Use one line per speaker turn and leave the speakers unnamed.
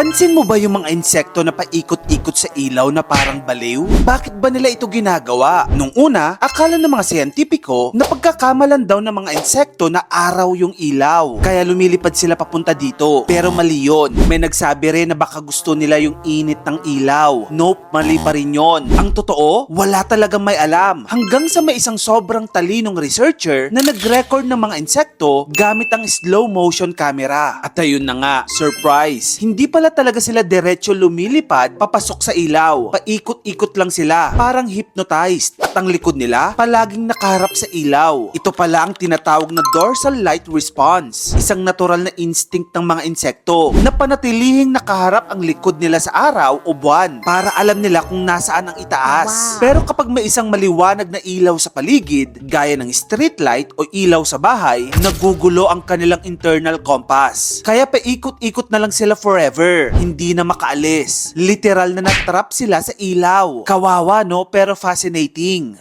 Pansin mo ba yung mga insekto na paikot-ikot sa ilaw na parang baliw? Bakit ba nila ito ginagawa? Nung una, akala ng mga siyentipiko na pagkakamalan daw ng mga insekto na araw yung ilaw. Kaya lumilipad sila papunta dito. Pero mali yun. May nagsabi rin na baka gusto nila yung init ng ilaw. Nope, mali pa rin yun. Ang totoo, wala talagang may alam. Hanggang sa may isang sobrang talinong researcher na nag-record ng mga insekto gamit ang slow motion camera. At ayun na nga, surprise. Hindi pala talaga sila diretso lumilipad papasok sa ilaw. Paikot-ikot lang sila, parang hypnotized. At ang likod nila, palaging nakaharap sa ilaw. Ito pala ang tinatawag na dorsal light response. Isang natural na instinct ng mga insekto na panatilihing nakaharap ang likod nila sa araw o buwan para alam nila kung nasaan ang itaas.
Wow.
Pero kapag may isang maliwanag na ilaw sa paligid, gaya ng street light o ilaw sa bahay, nagugulo ang kanilang internal compass. Kaya paikot-ikot na lang sila forever, hindi na makaalis. Literal na natrap sila sa ilaw. Kawawa no, pero fascinating.